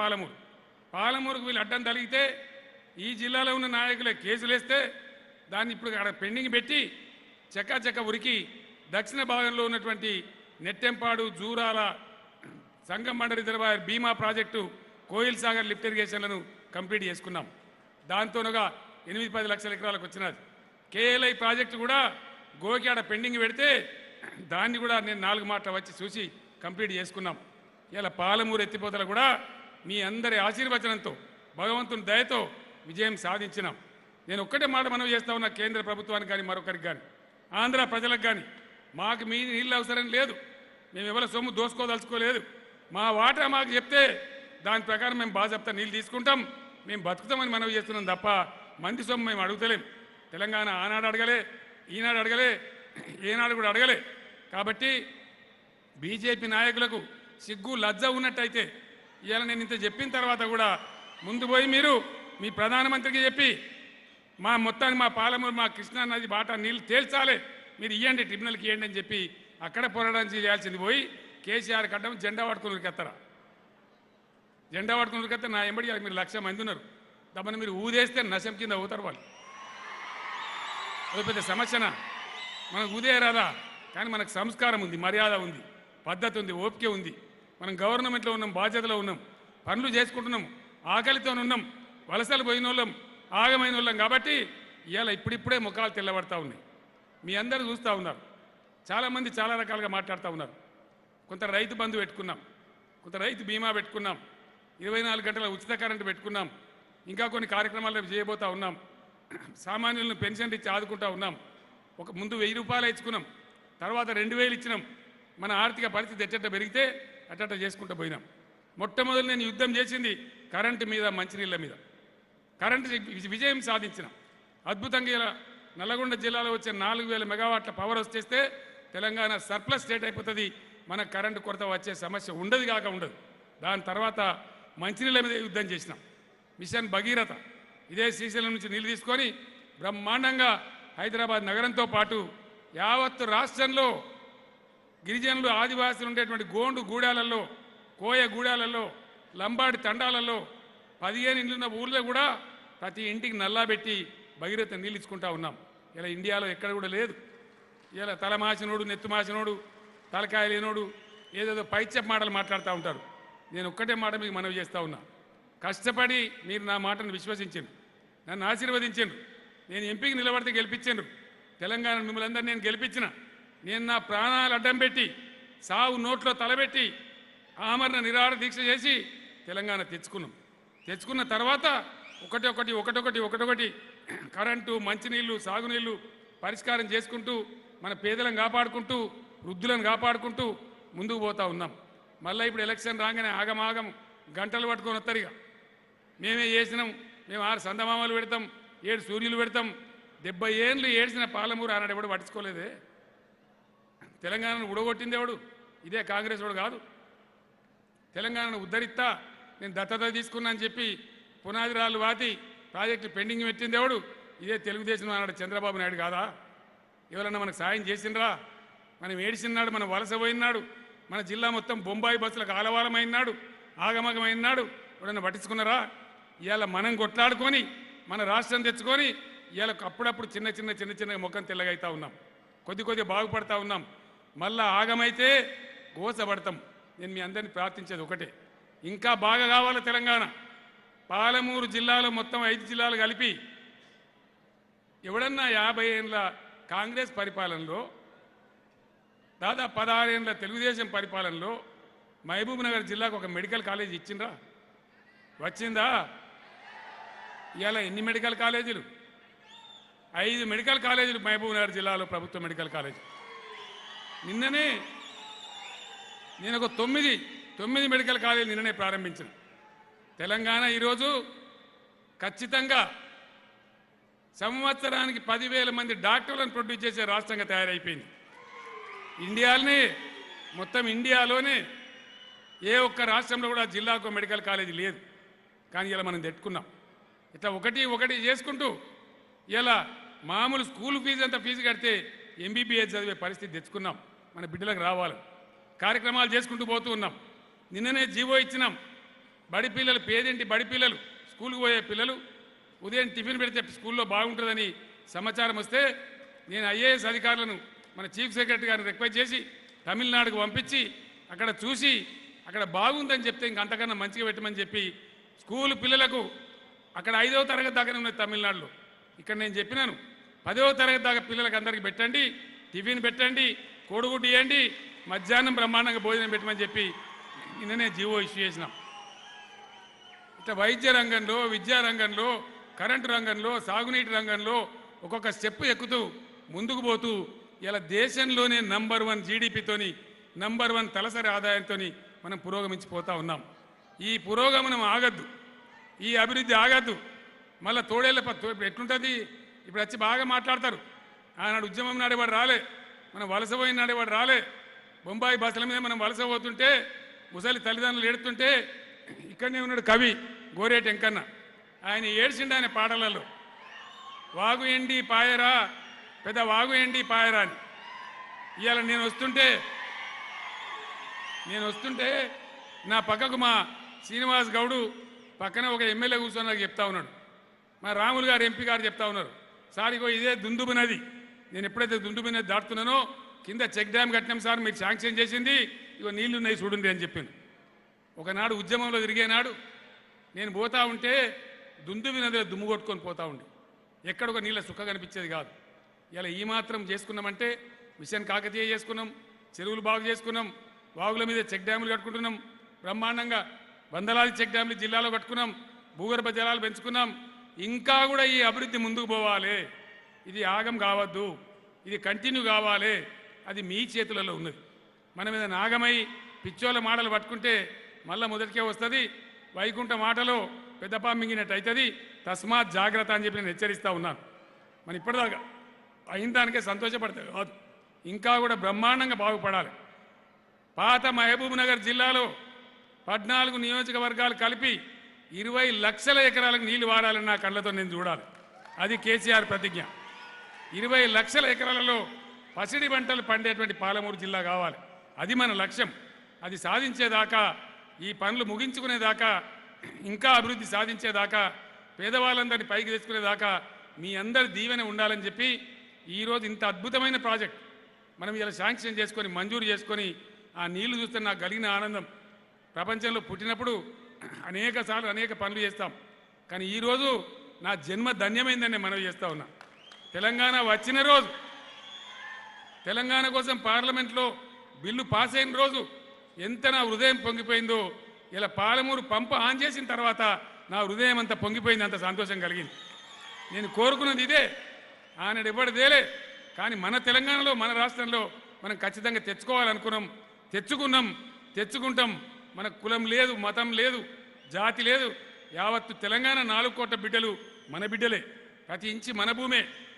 పాలమూరు. పాలమూరుకు వీళ్ళు అడ్డం తలిగితే ఈ జిల్లాలో ఉన్న నాయకులే కేసులేస్తే దాన్ని ఇప్పుడు అక్కడ పెండింగ్ పెట్టి చెక్క చెక్క ఉరికి దక్షిణ భాగంలో ఉన్నటువంటి Nettempadu Jurala Sangam Banda reservoir Bhima project Koil Sagar lift ఇరిగేషన్లను complete చేసుకున్నాం. దాంతోనుగా ఎనిమిది పది లక్షల ఎకరాలకు వచ్చినది. కేఎల్ఐ ప్రాజెక్టు కూడా గోకియాడ పెండింగ్ పెడితే దాన్ని కూడా నేను నాలుగు మాటలు వచ్చి చూసి కంప్లీట్ చేసుకున్నాం. ఇలా పాలమూరు ఎత్తిపోతలు కూడా మీ అందరి ఆశీర్వచనంతో భగవంతుని దయతో విజయం సాధించినాం. నేను ఒక్కటే మాట మనం చేస్తా ఉన్నా కేంద్ర ప్రభుత్వానికి కానీ మరొకరికి కానీ ఆంధ్ర ప్రజలకు కానీ మాకు మీ నీళ్ళు అవసరం లేదు. మేము ఎవరి సొమ్ము దోసుకోదలుచుకోలేదు. మా వాటా మాకు చెప్తే దాని ప్రకారం మేము బాగా చెప్తా నీళ్ళు తీసుకుంటాం. మేము బతుకుతామని మనవి చేస్తున్నాం తప్ప మంది సొమ్ము మేము అడుగుతలేం. తెలంగాణ ఆనాడు అడగలే ఈనాడు అడగలే ఏనాడు కూడా అడగలే. కాబట్టి బీజేపీ నాయకులకు సిగ్గు లజ్జ ఉన్నట్టయితే ఇవాళ నేను ఇంత చెప్పిన తర్వాత కూడా ముందు పోయి మీరు మీ ప్రధానమంత్రికి చెప్పి మా మొత్తాన్ని మా పాలమూరు మా కృష్ణా నది బాట నీళ్ళు తేల్చాలి. మీరు ఇవ్వండి ట్రిబ్యునల్కి ఇవ్వండి అని చెప్పి అక్కడ పోరాటం చేయాల్సింది పోయి కేసీఆర్ కట్టం జెండా పట్టుకుని ఉరికెత్తరా జెండా పట్టుకుని ఉరికెత్తే నా ఎంబడి మీరు లక్ష మంది ఉన్నారు. దమ్మని మీరు ఊదేస్తే నశం కింద అవుతారు వాళ్ళు. అది పెద్ద సమస్యనా? మనకు ఊదే రాదా కానీ మనకు సంస్కారం ఉంది మర్యాద ఉంది పద్ధతి ఉంది ఓపిక ఉంది. మనం గవర్నమెంట్లో ఉన్నాం బాధ్యతలో ఉన్నాం పనులు చేసుకుంటున్నాం ఆకలితో ఉన్నాం వలసలు పోయిన వాళ్ళం ఆగమైన వాళ్ళం కాబట్టి ఇవాళ ఇప్పుడిప్పుడే ముఖాలు తెల్లబడతా ఉన్నాయి. మీ అందరూ చూస్తూ ఉన్నారు. చాలామంది చాలా రకాలుగా మాట్లాడుతూ ఉన్నారు. కొంత రైతు బంధు పెట్టుకున్నాం కొంత రైతు బీమా పెట్టుకున్నాం ఇరవై నాలుగు గంటల ఉచిత కరెంటు పెట్టుకున్నాం ఇంకా కొన్ని కార్యక్రమాలు రేపు చేయబోతా ఉన్నాం. సామాన్యులను పెన్షన్ ఇచ్చి ఆదుకుంటా ఉన్నాం. ఒక ముందు వెయ్యి రూపాయలు ఇచ్చుకున్నాం తర్వాత రెండు వేలు ఇచ్చినాం. మన ఆర్థిక పరిస్థితి ఎట్టెట్ట పెరిగితే అట్టట్ట చేసుకుంటూ పోయినాం. మొట్టమొదటి నేను యుద్ధం చేసింది కరెంటు మీద మంచినీళ్ళ మీద. కరెంటు విజయం సాధించిన. అద్భుతంగా ఇలా నల్లగొండ జిల్లాలో వచ్చే నాలుగు వేల మెగావాట్ల పవర్ వచ్చేస్తే తెలంగాణ సర్ప్లస్ స్టేట్ అయిపోతుంది. మన కరెంటు కొరత వచ్చే సమస్య ఉండదు కాక ఉండదు. దాని తర్వాత మంచినీళ్ళ మీద యుద్ధం చేసినాం. మిషన్ భగీరథ ఇదే శ్రీశైలం నుంచి నీళ్ళు తీసుకొని బ్రహ్మాండంగా హైదరాబాద్ నగరంతో పాటు యావత్తు రాష్ట్రంలో గిరిజనులు ఆదివాసులు ఉండేటువంటి గోండు గూడాలలో కోయ గూడాలలో లంబాడి తండాలలో పదిహేను ఇండ్లున్న ఊళ్ళో కూడా ప్రతి ఇంటికి నల్లా పెట్టి భగీరథ నీళ్ళు ఇచ్చుకుంటా ఉన్నాం. ఇలా ఇండియాలో ఎక్కడ కూడా లేదు. ఇలా తలమాసినోడు నెత్తుమాసినోడు తలకాయ లేనోడు ఏదేదో పైచెప్ మాటలు మాట్లాడుతూ ఉంటారు. నేను ఒక్కటే మాట మీకు మనవి చేస్తూ ఉన్నా. కష్టపడి మీరు నా మాటను విశ్వసించండి. నన్ను ఆశీర్వదించారు నేను ఎంపీకి నిలబడితే గెలిపించారు తెలంగాణ మిమ్మల్ని అందరినీ నేను గెలిపించిన. నేను నా ప్రాణాలు అడ్డం పెట్టి సావు నోట్లో తలబెట్టి ఆమరణ నిరాహార దీక్ష చేసి తెలంగాణ తెచ్చుకున్నాం. తెచ్చుకున్న తర్వాత ఒకటి ఒకటి ఒకటొకటి ఒకటొకటి కరెంటు మంచినీళ్ళు సాగునీళ్ళు పరిష్కారం చేసుకుంటూ మన పేదలను కాపాడుకుంటూ వృద్ధులను కాపాడుకుంటూ ముందుకు పోతా ఉన్నాం. మళ్ళీ ఇప్పుడు ఎలక్షన్ రాగానే ఆగమాగం గంటలు పట్టుకొని వస్తారు ఇక. మేమే చేసినాం మేము ఆరు సందమామలు పెడతాం ఏడు సూర్యులు పెడతాం. డెబ్బై ఏళ్ళు ఏడ్చిన పాలమూరు ఆనాడు ఎవడు పట్టించుకోలేదే. తెలంగాణను ఉడగొట్టింది ఎవడు? ఇదే కాంగ్రెస్ వాడు కాదు. తెలంగాణను ఉద్ధరిస్తా నేను దత్తత తీసుకున్నా అని చెప్పి పునాది రాళ్ళు వాతి ప్రాజెక్టు పెండింగ్ పెట్టింది ఎవడు? ఇదే తెలుగుదేశం అన్నాడు చంద్రబాబు నాయుడు కాదా? ఎవరన్నా మనకు సాయం చేసిండ్రా? మనం ఏడిసినాడు మనం వలస పోయినాడు మన జిల్లా మొత్తం బొంబాయి బస్సులకు ఆలవాలమైనాడు ఆగమగమైనాడు ఎవరన్నా పట్టించుకున్నారా? ఇవాళ మనం కొట్లాడుకొని మన రాష్ట్రం తెచ్చుకొని ఇవాళ అప్పుడప్పుడు చిన్న చిన్న చిన్న చిన్న మొక్కను తెల్లగైతా ఉన్నాం. కొద్ది కొద్ది బాగుపడతా ఉన్నాం. మళ్ళా ఆగమైతే గోసపడతాం. నేను మీ అందరిని ప్రార్థించేది ఒకటే. ఇంకా బాగా కావాలి తెలంగాణ. పాలమూరు జిల్లాలో మొత్తం ఐదు జిల్లాలు కలిపి ఎవడన్నా యాభై ఏళ్ళ కాంగ్రెస్ పరిపాలనలో దాదాపు పదహారేళ్ళ తెలుగుదేశం పరిపాలనలో మహబూబ్ నగర్ జిల్లాకు ఒక మెడికల్ కాలేజ్ ఇచ్చిండ్రా? వచ్చిందా? ఇవాళ ఎన్ని మెడికల్ కాలేజీలు? ఐదు మెడికల్ కాలేజీలు మహబూబ్ నగర్ జిల్లాలో ప్రభుత్వ మెడికల్ కాలేజ్. నిన్ననే నేను ఒక తొమ్మిది తొమ్మిది మెడికల్ కాలేజీలు నిన్ననే ప్రారంభించిన. తెలంగాణ ఈరోజు ఖచ్చితంగా సంవత్సరానికి పదివేల మంది డాక్టర్లను ప్రొడ్యూస్ చేసే రాష్ట్రంగా తయారైపోయింది. ఇండియాలోనే మొత్తం ఇండియాలోనే ఏ ఒక్క రాష్ట్రంలో కూడా జిల్లాకు మెడికల్ కాలేజీ లేదు. కానీ ఇలా మనం తెట్టుకున్నాం. ఇట్లా ఒకటి ఒకటి చేసుకుంటూ ఇలా మామూలు స్కూల్ ఫీజు అంత ఫీజు కడితే ఎంబీబీఎస్ చదివే పరిస్థితి తెచ్చుకున్నాం. మన బిడ్డలకు రావాలి. కార్యక్రమాలు చేసుకుంటూ పోతూ ఉన్నాం. నిన్ననే జీవో ఇచ్చినాం. బడి పిల్లలు పేదింటి బడి పిల్లలు స్కూల్కి పోయే పిల్లలు ఉదయం టిఫిన్ పెడితే స్కూల్లో బాగుంటుందని సమాచారం వస్తే నేను ఐఏఎస్ అధికారులను మన చీఫ్ సెక్రటరీ గారిని రిక్వెస్ట్ చేసి తమిళనాడుకు పంపించి అక్కడ చూసి అక్కడ బాగుందని చెప్తే ఇంక అంతకన్నా మంచిగా పెట్టమని చెప్పి స్కూల్ పిల్లలకు అక్కడ ఐదవ తరగతి దాకానే ఉన్నది తమిళనాడులో. ఇక్కడ నేను చెప్పినాను పదవ తరగతి దాకా పిల్లలకు అందరికీ పెట్టండి టిఫిన్ పెట్టండి కోడిగుడ్డు ఇవ్వండి మధ్యాహ్నం బ్రహ్మాండంగా భోజనం పెట్టమని చెప్పి నిన్ననే జీవో ఇష్యూ చేసినాం. ఇట్లా వైద్య రంగంలో విద్యా రంగంలో కరెంటు రంగంలో సాగునీటి రంగంలో ఒక్కొక్క స్టెప్ ఎక్కుతూ ముందుకు పోతూ ఇలా దేశంలోనే నంబర్ వన్ జీడిపితోని నంబర్ వన్ తలసరి ఆదాయంతో మనం పురోగమించిపోతూ ఉన్నాం. ఈ పురోగమనం ఆగద్దు. ఈ అభివృద్ధి ఆగద్దు. మళ్ళీ తోడేళ్ళ ప- తో- ఇప్పుడు ఎట్లుంటుంది? ఇప్పుడు వచ్చి బాగా మాట్లాడతారు. ఆనాడు ఉద్యమం నాడేవాడు రాలే. మనం వలస వాడు రాలే. బొంబాయి బస్సుల మీద మనం వలస పోతుంటే ముసలి తల్లిదండ్రులు ఏడుతుంటే ఇక్కడనే ఉన్నాడు కవి గోరేటి వెంకన్న ఆయన ఏడ్చిండు ఆయన పాటలలో వాగు ఎండి పాయరా పెద్ద వాగు ఎండి పాయరా అని. ఇవాళ నేను వస్తుంటే నేను వస్తుంటే నా పక్కకు మా శ్రీనివాస్ గౌడు పక్కన ఒక ఎమ్మెల్యే కూర్చొని నాకు చెప్తా ఉన్నాడు. మా రాములు గారు ఎంపీ గారు చెప్తా ఉన్నారు. సార్ ఇదే దుందుబు నది. నేను ఎప్పుడైతే దుందుబు దాటుతున్నానో కింద చెక్ డ్యామ్ కట్టినాం సార్ మీరు శాంక్షన్ చేసింది. ఇగో నీళ్ళు ఉన్నాయి చూడండి అని చెప్పింది ఒకనాడు ఉద్యమంలో తిరిగేనాడు నేను పోతా ఉంటే దుందుబి నదిలో దుమ్ము కొట్టుకొని పోతా ఉండి. ఎక్కడ ఒక నీళ్ళ సుఖ కనిపించేది కాదు. ఇలా ఈ మాత్రం చేసుకున్నామంటే మిషన్ కాకతీయ చేసుకున్నాం చెరువులు బాగు చేసుకున్నాం వాగుల మీద చెక్ డ్యాములు కట్టుకుంటున్నాం బ్రహ్మాండంగా వందలాది చెక్ డ్యాములు జిల్లాలో కట్టుకున్నాం భూగర్భ జలాలు పెంచుకున్నాం. ఇంకా కూడా ఈ అభివృద్ధి ముందుకు పోవాలి. ఇది ఆగం కావద్దు ఇది కంటిన్యూ కావాలి అది మీ చేతులలో ఉన్నది మన మీద నాగమై పిచ్చోళ్ళ మాటలు పట్టుకుంటే మళ్ళా మొదటికే వస్తుంది వైకుంఠ మాటలో పెద్దపా మింగినట్టు అవుతుంది తస్మాత్ జాగ్రత్త అని చెప్పి నేను హెచ్చరిస్తూ ఉన్నాను. మన ఇప్పటిదాకా అయిన దానికే సంతోషపడతాయి కాదు ఇంకా కూడా బ్రహ్మాండంగా బాగుపడాలి. పాత మహబూబ్ నగర్ జిల్లాలో పద్నాలుగు నియోజకవర్గాలు కలిపి ఇరవై లక్షల ఎకరాలకు నీళ్ళు వాడాలని నా కళ్ళతో నేను చూడాలి. అది కేసీఆర్ ప్రతిజ్ఞ. ఇరవై లక్షల ఎకరాలలో పసిడి పంటలు పండేటువంటి పాలమూరు జిల్లా కావాలి. అది మన లక్ష్యం. అది సాధించేదాకా ఈ పనులు ముగించుకునేదాకా ఇంకా అభివృద్ధి సాధించేదాకా పేదవాళ్ళందరినీ పైకి తెచ్చుకునేదాకా మీ అందరి దీవెన ఉండాలని చెప్పి ఈరోజు ఇంత అద్భుతమైన ప్రాజెక్ట్. మనం ఇలా శాంక్షన్ చేసుకొని మంజూరు చేసుకొని ఆ నీళ్ళు చూస్తే నాకు కలిగిన ఆనందం. ప్రపంచంలో పుట్టినప్పుడు అనేక సార్లు అనేక పనులు చేస్తాం. కానీ ఈరోజు నా జన్మ ధన్యమైందని మనవి చేస్తా ఉన్నా. తెలంగాణ వచ్చిన రోజు తెలంగాణ కోసం పార్లమెంట్లో బిల్లు పాస్ అయిన రోజు ఎంత నా హృదయం పొంగిపోయిందో ఇలా పాలమూరు పంప ఆన్ చేసిన తర్వాత నా హృదయం అంత పొంగిపోయింది అంత సంతోషం కలిగింది. నేను కోరుకున్నది ఇదే. ఆనాడు ఇవ్వడదేలే కానీ మన తెలంగాణలో మన రాష్ట్రంలో మనం ఖచ్చితంగా తెచ్చుకోవాలనుకున్నాం తెచ్చుకున్నాం తెచ్చుకుంటాం. మన కులం లేదు మతం లేదు జాతి లేదు. యావత్తు తెలంగాణ నాలుగు కోట్ల బిడ్డలు మన బిడ్డలే. ప్రతి ఇంచి మన భూమే.